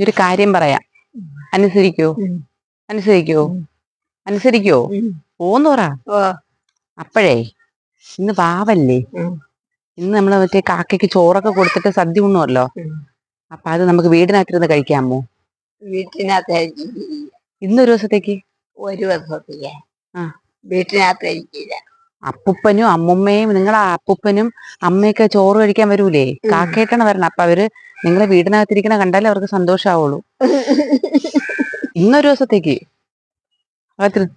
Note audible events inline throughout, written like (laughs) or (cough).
ഒരു കാര്യം പറയാം. അനുസരിക്കോ. അനുസരിക്കോ. അനുസരിക്കോ. പോന്നോറ അപ്പോഴേ ഇന്ന് പാവല്ലേ. ഇന്ന് നമ്മൾ മറ്റേ കാക്കയ്ക്ക് ചോറൊക്കെ കൊടുത്തിട്ട് സദ്യ ഉണ്ണുമല്ലോ. അപ്പൊ അത് നമുക്ക് വീടിനകത്തിരുന്ന് കഴിക്കാമോ? വീട്ടിനകത്ത് ഇന്നൊരു ദിവസത്തേക്ക്? ഒരു വർഷത്തേക്ക് ആ. വീട്ടിനകത്ത് കഴിക്കില്ല. അപ്പുപ്പനും അമ്മുമ്മയും നിങ്ങളെ അപ്പൂപ്പനും അമ്മയൊക്കെ ചോറ് കഴിക്കാൻ വരൂലേ? കാക്കേട്ടാണ് വരണം. അപ്പൊ അവർ നിങ്ങളെ വീടിനകത്തിരിക്കണ കണ്ടാലേ അവർക്ക് സന്തോഷാവുള്ളൂ. ഇന്നൊരു ദിവസത്തേക്ക്. പാത്രത്തിൽ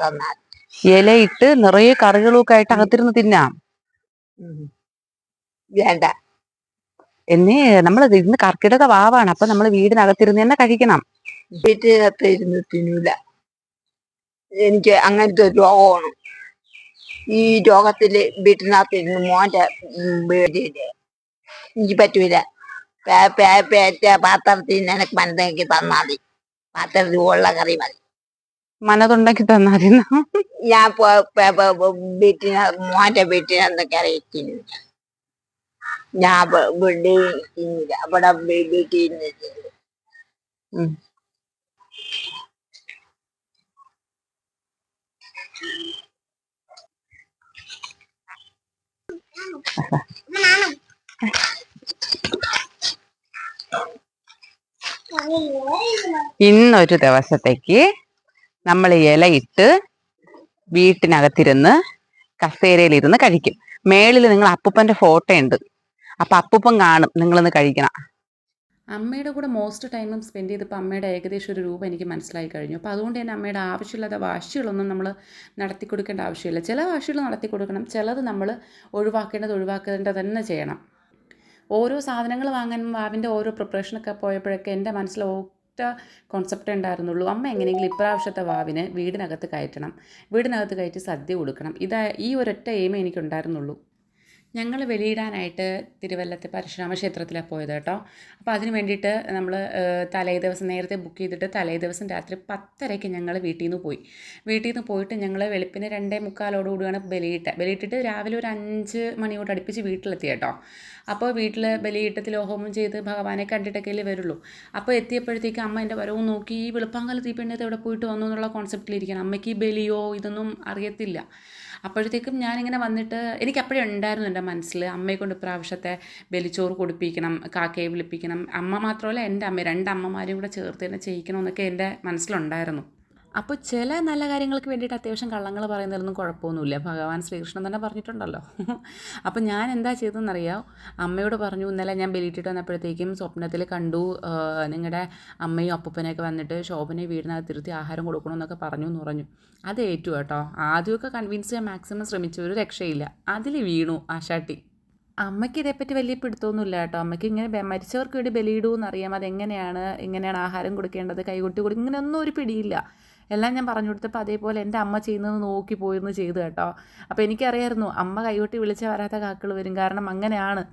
തന്നാൽ. ഇലയിട്ട് നിറയെ കറികളൊക്കെ ആയിട്ട് അകത്തിരുന്ന് തിന്നാം. വേണ്ട. എന്നേ നമ്മൾ ഇന്ന് കർക്കിടക വാവാണ്. അപ്പൊ നമ്മൾ വീടിനകത്തിരുന്ന് തന്നെ കഴിക്കണം. വീട്ടിനകത്ത് ഇരുന്ന് തിന്നൂല. എനിക്ക് അങ്ങനത്തെ ഒരു രോഗമാണ് ഈ രോഗത്തിൽ വീട്ടിനകത്ത് ഇരുന്ന് മോന്റെ ഉം, പേടിയില്ലേ എനിക്ക് പറ്റൂല. പാത്രത്തിൽ നിനക്ക് മനസ്സിലാക്കി തന്നാൽ മതി. പാത്രത്തിൽ ഉള്ള കറി മതി. മനതുണ്ടാക്കി തന്നാൽ മതി. ഞാൻ വീട്ടിന് മോന്റെ വീട്ടിനകത്ത് കറി തിന്നില്ല ഞാൻ വീട്ടിൽ തിന്നില്ല അവിടെ വീട്ടിൽ ഇരുന്ന് ഇന്നൊരു ദിവസത്തേക്ക് നമ്മൾ ഇലയിട്ട് വീട്ടിനകത്തിരുന്ന് കസേരയിലിരുന്ന് കഴിക്കും. മേളിൽ നിങ്ങൾ അപ്പൂപ്പന്റെ ഫോട്ടോ ഉണ്ട്. അപ്പൊ അപ്പൂപ്പൻ കാണും. നിങ്ങളിന്ന് കഴിക്കണം. അമ്മയുടെ കൂടെ മോസ്റ്റ് ടൈമും സ്പെൻഡ് ചെയ്തപ്പോൾ അമ്മയുടെ ഏകദേശം ഒരു രൂപം എനിക്ക് മനസ്സിലായി കഴിഞ്ഞു. അപ്പോൾ അതുകൊണ്ട് തന്നെ അമ്മയുടെ ആവശ്യമില്ലാത്ത വാശികളൊന്നും നമ്മൾ നടത്തി കൊടുക്കേണ്ട ആവശ്യമില്ല. ചില വാശികൾ നടത്തി കൊടുക്കണം ചിലത് നമ്മൾ ഒഴിവാക്കേണ്ടത് ഒഴിവാക്കേണ്ടത് തന്നെ ചെയ്യണം. ഓരോ സാധനങ്ങൾ വാങ്ങാൻ വാവിന്റെ ഓരോ പ്രിപ്പറേഷനൊക്കെ പോയപ്പോഴൊക്കെ എന്റെ മനസ്സിൽ ഒറ്റ കോൺസെപ്റ്റ് ഉണ്ടായിരുന്നുള്ളൂ. അമ്മ എങ്ങനെയെങ്കിലും ഇപ്രാവശ്യത്തെ വാവിന് വീടിനകത്ത് കയറ്റണം. വീടിനകത്ത് കയറ്റി സദ്യ കൊടുക്കണം. ഇതാ ഈ ഒരൊറ്റ എയിമേ എനിക്കുണ്ടായിരുന്നുള്ളൂ. ഞങ്ങൾ വെളിയിടാനായിട്ട് തിരുവല്ലത്തെ പരശുരാമ ക്ഷേത്രത്തിലാണ് പോയത് കേട്ടോ. അപ്പോൾ അതിന് വേണ്ടിയിട്ട് നമ്മൾ തലേ ദിവസം നേരത്തെ ബുക്ക് ചെയ്തിട്ട് തലേ ദിവസം രാത്രി പത്തരയ്ക്ക് ഞങ്ങൾ വീട്ടിൽ നിന്ന് പോയി. വീട്ടിൽ നിന്ന് പോയിട്ട് ഞങ്ങൾ വെളുപ്പിന് രണ്ടേ മുക്കാലോടുകൂടിയാണ് ബലിയിട്ട് ബലിയിട്ടിട്ട് രാവിലെ ഒരു അഞ്ച് മണിയോട് അടുപ്പിച്ച് വീട്ടിലെത്തി കേട്ടോ. അപ്പോൾ വീട്ടിൽ ബലിയിട്ടത്തിൽ ലോഹോമം ചെയ്ത് ഭഗവാനെ കണ്ടിട്ടൊക്കെയല്ലേ വരുള്ളൂ. അപ്പോൾ എത്തിയപ്പോഴത്തേക്ക് അമ്മ എന്റെ വരവും നോക്കി ഈ വെളുപ്പാങ്കാലത്ത് ഈ പെണ്ണത്തെ എവിടെ പോയിട്ട് വന്നു? എന്നുള്ള കോൺസെപ്റ്റിലിരിക്കണം അമ്മയ്ക്ക് ബലിയോ ഇതൊന്നും അറിയത്തില്ല. അപ്പോഴത്തേക്കും ഞാനിങ്ങനെ വന്നിട്ട് എനിക്ക് അപ്പോഴേ ഉണ്ടായിരുന്നു എന്റെ മനസ്സിൽ അമ്മയെ കൊണ്ട് ഇപ്രാവശ്യത്തെ ബലിച്ചോറ് കൊടുപ്പിക്കണം കാക്കയെ വിളിപ്പിക്കണം അമ്മ മാത്രമല്ല എന്റെ അമ്മ രണ്ട് അമ്മമാരെയും കൂടെ ചേർത്ത് തന്നെ ചെയ്യിക്കണം എന്നൊക്കെ എന്റെ മനസ്സിലുണ്ടായിരുന്നു. അപ്പോൾ ചില നല്ല കാര്യങ്ങൾക്ക് വേണ്ടിയിട്ട് അത്യാവശ്യം കള്ളങ്ങൾ പറയുന്നതിലൊന്നും കുഴപ്പമൊന്നുമില്ല. ഭഗവാൻ ശ്രീകൃഷ്ണൻ തന്നെ പറഞ്ഞിട്ടുണ്ടല്ലോ. (laughs) അപ്പോൾ ഞാൻ എന്താ ചെയ്തതെന്നറിയാം അമ്മയോട് പറഞ്ഞു ഇന്നലെ ഞാൻ ബലിയിട്ടിട്ട് വന്നപ്പോഴത്തേക്കും സ്വപ്നത്തിൽ കണ്ടു നിങ്ങളുടെ അമ്മയും അപ്പൂപ്പനെയൊക്കെ വന്നിട്ട് ശോഭനെ വീടിനകത്തിരുത്തി ആഹാരം കൊടുക്കണമെന്നൊക്കെ പറഞ്ഞു എന്ന് പറഞ്ഞു. അത് ഏറ്റു കേട്ടോ. ആദ്യമൊക്കെ കൺവിൻസ് ചെയ്യാൻ മാക്സിമം ശ്രമിച്ചു ഒരു രക്ഷയില്ല. അതിൽ വീണു ആശാട്ടി. അമ്മയ്ക്ക് ഇതേപ്പറ്റി വലിയ പിടുത്തമൊന്നുമില്ല കേട്ടോ. അമ്മയ്ക്ക് ഇങ്ങനെ മരിച്ചവർക്ക് വേണ്ടി ബലിയിടുമെന്ന് അറിയാം അതെങ്ങനെയാണ് എങ്ങനെയാണ് ആഹാരം കൊടുക്കേണ്ടത് കൈകൊട്ടി കൊടുക്കും ഇങ്ങനെയൊന്നും ഒരു പിടിയില്ല. എല്ലാം ഞാൻ പറഞ്ഞു കൊടുത്തപ്പോൾ അതേപോലെ എന്റെ അമ്മ ചെയ്യുന്നത് നോക്കി പോയിരുന്നു ചെയ്തു കേട്ടോ. അപ്പോൾ എനിക്കറിയായിരുന്നു അമ്മ കൈകൊട്ടി വിളിച്ച വരാത്ത കാക്കൾ വരും. കാരണം അങ്ങനെയാണ്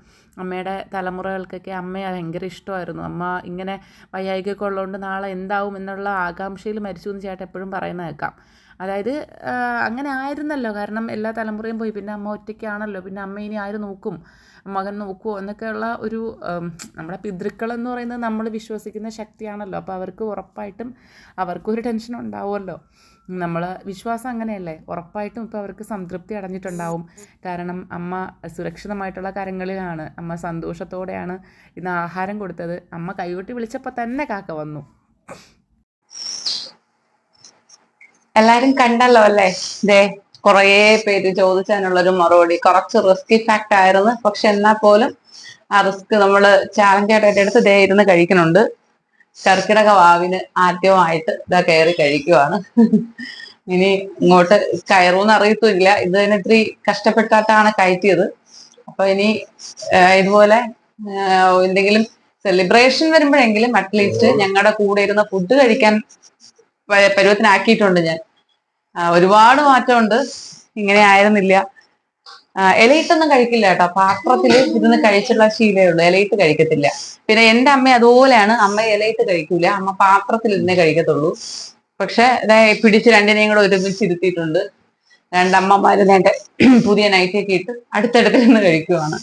അമ്മയുടെ തലമുറകൾക്കൊക്കെ അമ്മയെ ഭയങ്കര ഇഷ്ടമായിരുന്നു. അമ്മ ഇങ്ങനെ വയ്യായികൊക്കെ ഉള്ളതുകൊണ്ട് നാളെ എന്താവും എന്നുള്ള ആകാംക്ഷയിൽ മരിച്ചു എന്ന് ചേട്ടൻ എപ്പോഴും പറയുന്ന കേൾക്കാം. അതായത് അങ്ങനെ ആയിരുന്നല്ലോ. കാരണം എല്ലാ തലമുറയും പോയി. പിന്നെ അമ്മ ഒറ്റയ്ക്കാണല്ലോ. പിന്നെ അമ്മ ഇനി ആര് നോക്കും? മകൻ നോക്കുമോ എന്നൊക്കെയുള്ള ഒരു നമ്മുടെ പിതൃക്കൾ എന്ന് പറയുന്നത് നമ്മൾ വിശ്വസിക്കുന്ന ശക്തിയാണല്ലോ. അപ്പോൾ അവർക്ക് ഉറപ്പായിട്ടും അവർക്കൊരു ടെൻഷൻ ഉണ്ടാവുമല്ലോ. നമ്മൾ വിശ്വാസം അങ്ങനെയല്ലേ? ഉറപ്പായിട്ടും ഇപ്പോൾ അവർക്ക് സംതൃപ്തി അടഞ്ഞിട്ടുണ്ടാവും. കാരണം അമ്മ സുരക്ഷിതമായിട്ടുള്ള കാര്യങ്ങളിലാണ്. അമ്മ സന്തോഷത്തോടെയാണ് ഇന്ന് ആഹാരം കൊടുത്തത്. അമ്മ കൈകൊട്ടി വിളിച്ചപ്പോൾ തന്നെ കാക്ക വന്നു. എല്ലാരും കണ്ടല്ലോ അല്ലേ? ദേ കുറേ പേര് ചോദിച്ചതിനുള്ളൊരു മറുപടി. കുറച്ച് റിസ്കി ഫാക്ട് ആയിരുന്നു. പക്ഷെ എന്നാ പോലും ആ റിസ്ക് നമ്മൾ ചാലഞ്ച് ആയിട്ട് എടുത്ത് ദേ ഇരുന്ന് കഴിക്കുന്നുണ്ട്. കർക്കിടക വാവിന് ആദ്യമായിട്ട് ഇതാ കയറി കഴിക്കുവാണ്. ഇനി ഇങ്ങോട്ട് കയറൂന്ന് അറിയത്തുമില്ല. ഇത് തന്നെ ഇത്തിരി കഷ്ടപ്പെട്ടാട്ടാണ് കയറ്റിയത്. അപ്പൊ ഇനി ഇതുപോലെ എന്തെങ്കിലും സെലിബ്രേഷൻ വരുമ്പോഴെങ്കിലും അറ്റ്ലീസ്റ്റ് ഞങ്ങളുടെ കൂടെ ഇരുന്ന് ഫുഡ് കഴിക്കാൻ പരുവത്തിനാക്കിയിട്ടുണ്ട് ഞാൻ. ഒരുപാട് മാറ്റമുണ്ട്. ഇങ്ങനെ ആയിരുന്നില്ല. ഇലയിട്ടൊന്നും കഴിക്കില്ല കേട്ടോ. പാത്രത്തിൽ ഇരുന്ന് കഴിച്ചുള്ള ശീലേ ഉള്ളൂ. ഇലയിട്ട് കഴിക്കത്തില്ല. പിന്നെ എന്റെ അമ്മ അതുപോലെയാണ്. അമ്മ ഇലയിട്ട് കഴിക്കൂല. അമ്മ പാത്രത്തിൽ ഇരുന്നേ കഴിക്കത്തുള്ളൂ. പക്ഷെ പിടിച്ച് രണ്ടിനെയും കൂടെ ഒരുമിച്ച് ഇരുത്തിയിട്ടുണ്ട്. രണ്ടമ്മമാര് എന്റെ പുതിയ നൈറ്റൊക്കെ ഇട്ട് അടുത്തടുത്ത് നിന്ന് കഴിക്കുവാണ്.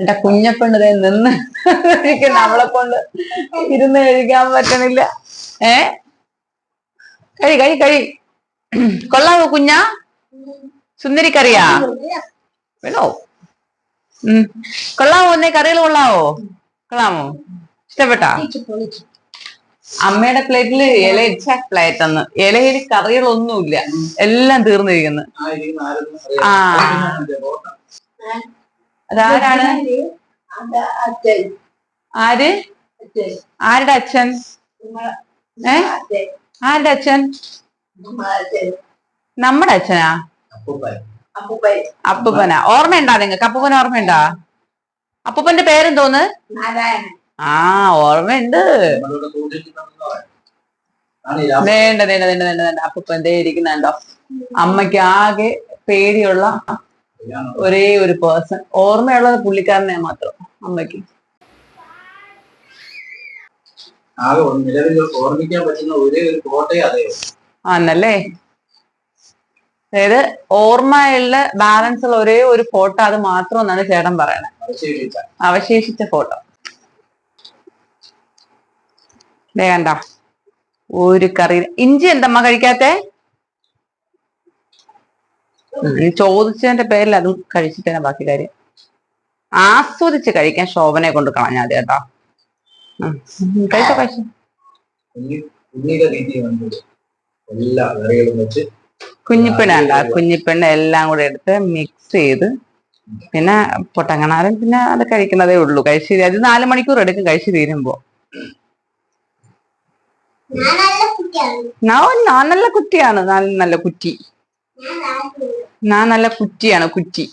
എന്റെ കുഞ്ഞപ്പെണ്ണ് ദേ നിന്ന് കഴിക്കുന്ന. അവളെ കൊണ്ട് ഇരുന്ന് കഴിക്കാൻ പറ്റണില്ല. ഏ? കഴി കഴി കഴി. കൊള്ളാവോ കുഞ്ഞാ? സുന്ദരിക്കറിയാ? വേണോ? ഉം. കൊള്ളാവോ ഒന്നേ? കറികൾ കൊള്ളാവോ? കൊള്ളാമോ? ഇഷ്ടപ്പെട്ടാ? അമ്മയുടെ പ്ലേറ്റിൽ ഇല ഇച്ച പ്ലേറ്റ് അന്ന് ഇലയിൽ കറികളൊന്നുമില്ല. എല്ലാം തീർന്നിരിക്കുന്നു. ആ. അതാരാണ്? ആര്? ആരുടെ അച്ഛൻ? ഏ? ആരുടെ അച്ഛൻ? നമ്മുടെ അച്ഛനാ? അപ്പൂപ്പനാ. ഓർമ്മയുണ്ടാ നിങ്ങക്ക് അപ്പൂപ്പന ഓർമ്മയുണ്ടാ? അപ്പൂപ്പന്റെ പേരെന്തോന്ന്? ആ ഓർമ്മയുണ്ട്. വേണ്ട വേണ്ട വേണ്ട വേണ്ട വേണ്ട. അപ്പൂപ്പൻ ദേ ഇരിക്കുന്നുണ്ടോ? അമ്മയ്ക്ക് ആകെ പേടിയുള്ള ഒരേ ഒരു പേഴ്സൺ ഓർമ്മയുള്ളത് പുള്ളിക്കാരനെ മാത്രം അമ്മയ്ക്ക്. ആകെ നിലവിൽ ഓർമ്മിക്കാൻ പറ്റുന്ന ഒരേ ഒരു കോട്ടയെ അതേ ആന്നല്ലേ അതായത് ഓർമ്മയുള്ള ബാലൻസ് ഉള്ള ഒരേ ഒരു ഫോട്ടോ അത് മാത്രം എന്നാണ് ചേട്ടൻ പറയണത് അവശേഷിച്ച. ഫോട്ടോ വേണ്ട ഒരു കറി. ഇഞ്ചി എന്തമ്മ കഴിക്കാത്തെ? ചോദിച്ചതിന്റെ പേരിൽ അതും കഴിച്ചിട്ട് തന്നെ ബാക്കി കാര്യം. ആസ്വദിച്ച് കഴിക്കാൻ ശോഭനെ കൊണ്ട് കളഞ്ഞാൽ മതി കേട്ടോ. കഴിച്ചോ കഴിച്ചോ. എല്ലാ കറികളും വെച്ച് കുഞ്ഞിപ്പെണ്ണ കുഞ്ഞിപ്പിണ്ണ എല്ലാം കൂടെ എടുത്ത് മിക്സ് ചെയ്ത് പിന്നെ പൊട്ടങ്ങണാരൻ പിന്നെ അത് കഴിക്കുന്നതേ ഉള്ളൂ. കഴിച്ചു അത് നാല് മണിക്കൂർ എടുക്കും കഴിച്ചു തീരുമ്പോ. ഞാൻ നല്ല കുറ്റിയാണ് നല്ല നല്ല കുറ്റി. ഞാൻ നല്ല കുറ്റിയാണ് കുറ്റി.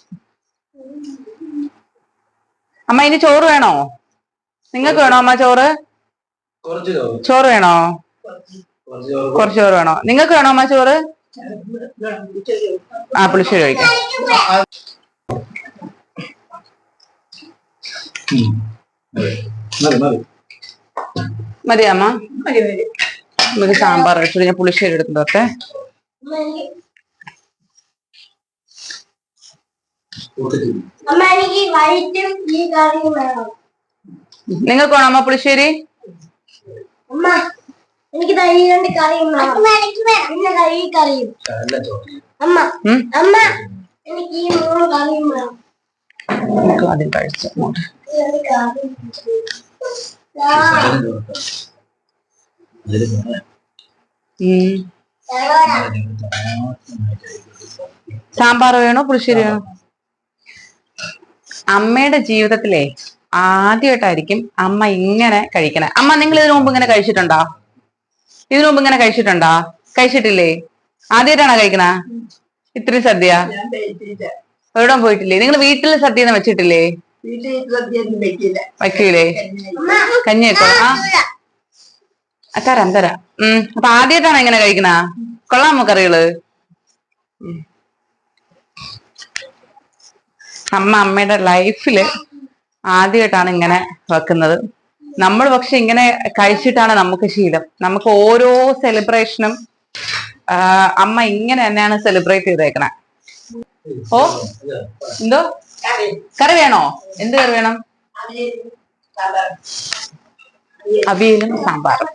അമ്മ ഇനി ചോറ് വേണോ? നിങ്ങൾക്ക് വേണോ അമ്മ ചോറ്? കുറച്ച് ചോറ്. ചോറ് വേണോ? കുറച്ച് ചോറ് വേണോ? നിങ്ങൾക്ക് വേണോ അമ്മ ചോറ്? ആ പുളിശ്ശേരി കഴിക്കാം. മതി അമ്മ. നമുക്ക് സാമ്പാർ വെച്ചിട്ട് ഞാൻ പുളിശ്ശേരി എടുത്തോട്ടെ അമ്മ നിങ്ങൾക്ക് വേണോ. അമ്മ പുളിശ്ശേരി? എനിക്ക് ഈ രണ്ട് കറിയും വേണം. പിന്നെ ഈ കറിയും. അമ്മ അമ്മ എനിക്ക് ഈ മൂന്ന് കറിയും വേണം. ആദ്യം കഴിച്ചു എവിടെയാ? സാമ്പാർ വേണോ? പുളിശ്ശേരി വേണോ? അമ്മയുടെ ജീവിതത്തിലെ ആദ്യമായിട്ടായിരിക്കും അമ്മ ഇങ്ങനെ കഴിക്കണേ. അമ്മ നിങ്ങൾ ഇതിനു മുമ്പ് ഇങ്ങനെ കഴിച്ചിട്ടുണ്ടോ? ഇതിനു മുമ്പ് ഇങ്ങനെ കഴിച്ചിട്ടുണ്ടോ? കഴിച്ചിട്ടില്ലേ? ആദ്യമായിട്ടാണോ കഴിക്കണ? ഇത്രയും സദ്യ? എവിടെ പോയിട്ടില്ലേ? നിങ്ങൾ വീട്ടിൽ സദ്യ ഒന്നും വെച്ചിട്ടില്ലേ വയ്ക്കൂലേ കഞ്ഞിയൊക്കെ? ആ. തരാം തരാം. ഉം. അപ്പൊ ആദ്യമായിട്ടാണോ ഇങ്ങനെ കഴിക്കണ? കൊള്ളാം കറികൾ. അമ്മ അമ്മയുടെ ലൈഫിൽ ആദ്യമായിട്ടാണ് ഇങ്ങനെ വെക്കുന്നത്. നമ്മൾ പക്ഷെ ഇങ്ങനെ കഴിച്ചിട്ടാണ് നമുക്ക് ശീലം. നമുക്ക് ഓരോ സെലിബ്രേഷനും അമ്മ ഇങ്ങനെ തന്നെയാണ് സെലിബ്രേറ്റ് ചെയ്തേക്കണേ. ഓ എന്തോ? കറി വേണോ? എന്ത് കറി വേണം? അവിയലും സാമ്പാറും.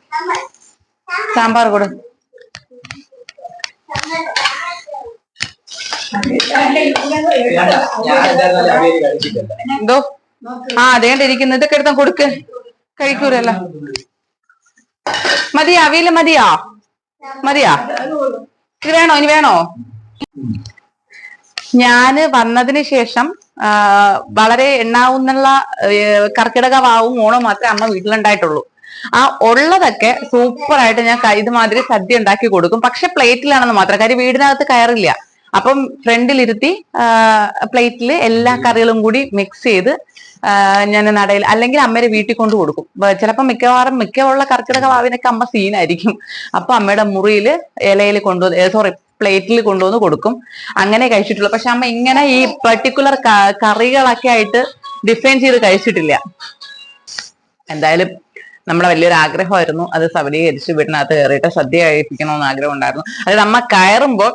സാമ്പാർ കൊടു. എന്തോ? ആ അതേണ്ടിരിക്കുന്നു ഇതൊക്കെ എടുത്താൽ കൊടുക്ക്. കഴിക്കൂലല്ലോ. മതിയാ അവിയൽ മതിയാ? മതിയാ? ഇത് വേണോ? ഇനി വേണോ? ഞാൻ വന്നതിന് ശേഷം വളരെ എണ്ണാവുന്നുള്ള കർക്കിടകമാവും ഓണം മാത്രമേ അമ്മ വീട്ടിലുണ്ടായിട്ടുള്ളൂ. ആ ഉള്ളതൊക്കെ സൂപ്പറായിട്ട് ഞാൻ ഇതുമാതിരി സദ്യ ഉണ്ടാക്കി കൊടുക്കും. പക്ഷെ പ്ലേറ്റിലാണെന്ന് മാത്രം. കാര്യം വീടിനകത്ത് കയറില്ല. അപ്പം ഫ്രണ്ടിലിരുത്തി പ്ലേറ്റിൽ എല്ലാ കറികളും കൂടി മിക്സ് ചെയ്ത് ഞാൻ നടയിൽ അല്ലെങ്കിൽ അമ്മയുടെ വീട്ടിൽ കൊണ്ട് കൊടുക്കും. ചിലപ്പോൾ മിക്കവാറും മിക്കവുള്ള കർക്കിടക വാവിനൊക്കെ അമ്മ സീനായിരിക്കും. അപ്പൊ അമ്മയുടെ മുറിയിൽ ഇലയിൽ കൊണ്ടുവന്ന് സോറി പ്ലേറ്റിൽ കൊണ്ടുവന്ന് കൊടുക്കും. അങ്ങനെ കഴിച്ചിട്ടുള്ളൂ. പക്ഷെ അമ്മ ഇങ്ങനെ ഈ പെർട്ടിക്കുലർ കറികളൊക്കെ ആയിട്ട് ഡിഫൈൻ ചെയ്ത് കഴിച്ചിട്ടില്ല. എന്തായാലും നമ്മളെ വലിയൊരു ആഗ്രഹമായിരുന്നു. അത് സബലീകരിച്ച് വീട്ടിനകത്ത് കയറിയിട്ട് സദ്യ കഴിപ്പിക്കണമെന്ന് ആഗ്രഹം ഉണ്ടായിരുന്നു അതായത് അമ്മ കയറുമ്പോൾ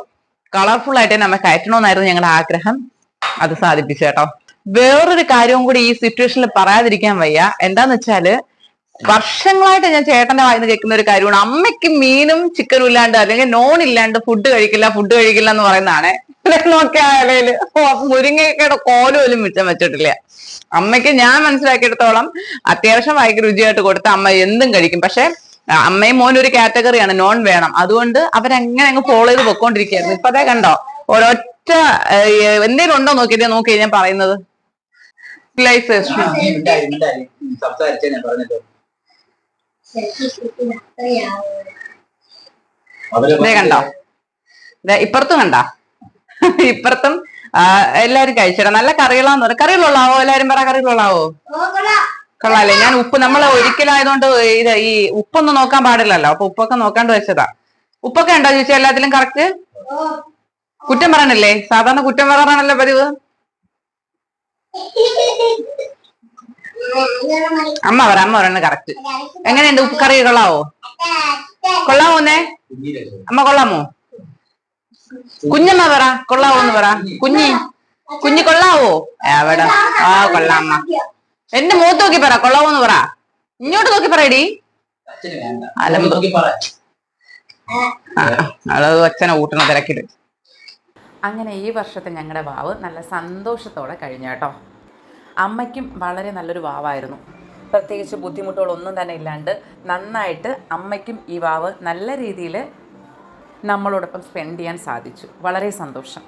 കളർഫുൾ ആയിട്ട് നമ്മെ കയറ്റണമെന്നായിരുന്നു ഞങ്ങളുടെ ആഗ്രഹം. അത് സാധിപ്പിച്ചു കേട്ടോ. വേറൊരു കാര്യവും കൂടി ഈ സിറ്റുവേഷനിൽ പറയാതിരിക്കാൻ വയ്യ. എന്താന്ന് വെച്ചാൽ വർഷങ്ങളായിട്ട് ഞാൻ ചേട്ടന്റെ വായിന്ന് കേൾക്കുന്ന ഒരു കാര്യമാണ്. അമ്മയ്ക്ക് മീനും ചിക്കനും ഇല്ലാണ്ട് അല്ലെങ്കിൽ നോൺ ഇല്ലാണ്ട് ഫുഡ് കഴിക്കില്ല ഫുഡ് കഴിക്കില്ല എന്ന് പറയുന്നതാണ്. നോക്കിയാലേൽ മുരിങ്ങയൊക്കെ മുരിങ്ങയുടെ കോൽ പോലും മിച്ചം വെച്ചിട്ടില്ല. അമ്മയ്ക്ക് ഞാൻ മനസ്സിലാക്കിയെടുത്തോളം അത്യാവശ്യം വായിക്ക് രുചിയായിട്ട് കൊടുത്ത അമ്മ എന്തും കഴിക്കും. പക്ഷെ അമ്മയും മോനും ഒരു കാറ്റഗറിയാണ് നോൺ വേണം. അതുകൊണ്ട് അവരങ്ങനെ അങ്ങ് ഫോളോ ചെയ്ത് പൊക്കോണ്ടിരിക്കുകയായിരുന്നു. ഇപ്പൊ അതേ കണ്ടോ ഒരൊറ്റ എന്തെങ്കിലും ഉണ്ടോ നോക്കിയിട്ട് നോക്കി ഞാൻ പറയുന്നത് ലൈഫ് പറഞ്ഞല്ലോ കണ്ടോ? ദേ ഇപ്പുറത്തും കണ്ട? ഇപ്പുറത്തും എല്ലാരും കഴിച്ചിടാം. നല്ല കറികളാന്ന് പറയും കറികളുള്ളാവോ എല്ലാരും പറ കറികളുള്ളാവോ കൊള്ളാല്ലേ ഞാൻ ഉപ്പ് നമ്മൾ ഒരിക്കലായതുകൊണ്ട് ഇത് ഈ ഉപ്പൊന്നും നോക്കാൻ പാടില്ലല്ലോ. അപ്പൊ ഉപ്പൊക്കെ നോക്കാണ്ട് വെച്ചതാ. ഉപ്പൊക്കെ ഉണ്ടോ ചോദിച്ചാൽ എല്ലാത്തിലും കറക്റ്റ്? കുറ്റം പറയണല്ലേ? സാധാരണ കുറ്റം പറയാനാണല്ലോ പതിവ്. അമ്മ പറ അമ്മ പറയണ കറക്റ്റ്. എങ്ങനെയുണ്ട് ഉപ്പ് കറി? കൊള്ളാവോ? കൊള്ളാമോന്നേ അമ്മ കൊള്ളാമോ? കുഞ്ഞമ്മ പറ കൊള്ളാവോന്ന് പറ. കുഞ്ഞി കുഞ്ഞി കൊള്ളാവോ? എവിടെ? ആ കൊള്ളാം അമ്മ. എന്റെ മുഖത്ത് നോക്കി പറ കൊള്ളാവോന്ന് പറ. ഇങ്ങോട്ട് നോക്കി പറയടി. അച്ഛന് വേണ്ട. അലമ്പ്. നോക്കി പറ. ആ, അത് അച്ഛനെ ഊട്ടണ തിരക്കിട്ട് അങ്ങനെ ഈ വർഷത്തെ ഞങ്ങളുടെ വാവ് നല്ല സന്തോഷത്തോടെ കഴിഞ്ഞു കേട്ടോ. അമ്മയ്ക്കും വളരെ നല്ലൊരു വാവായിരുന്നു. പ്രത്യേകിച്ച് ബുദ്ധിമുട്ടുകളൊന്നും തന്നെ ഇല്ലാണ്ട് നന്നായിട്ട് അമ്മയ്ക്കും ഈ വാവ് നല്ല രീതിയിൽ നമ്മളോടൊപ്പം സ്പെൻഡ് ചെയ്യാൻ സാധിച്ചു. വളരെ സന്തോഷം.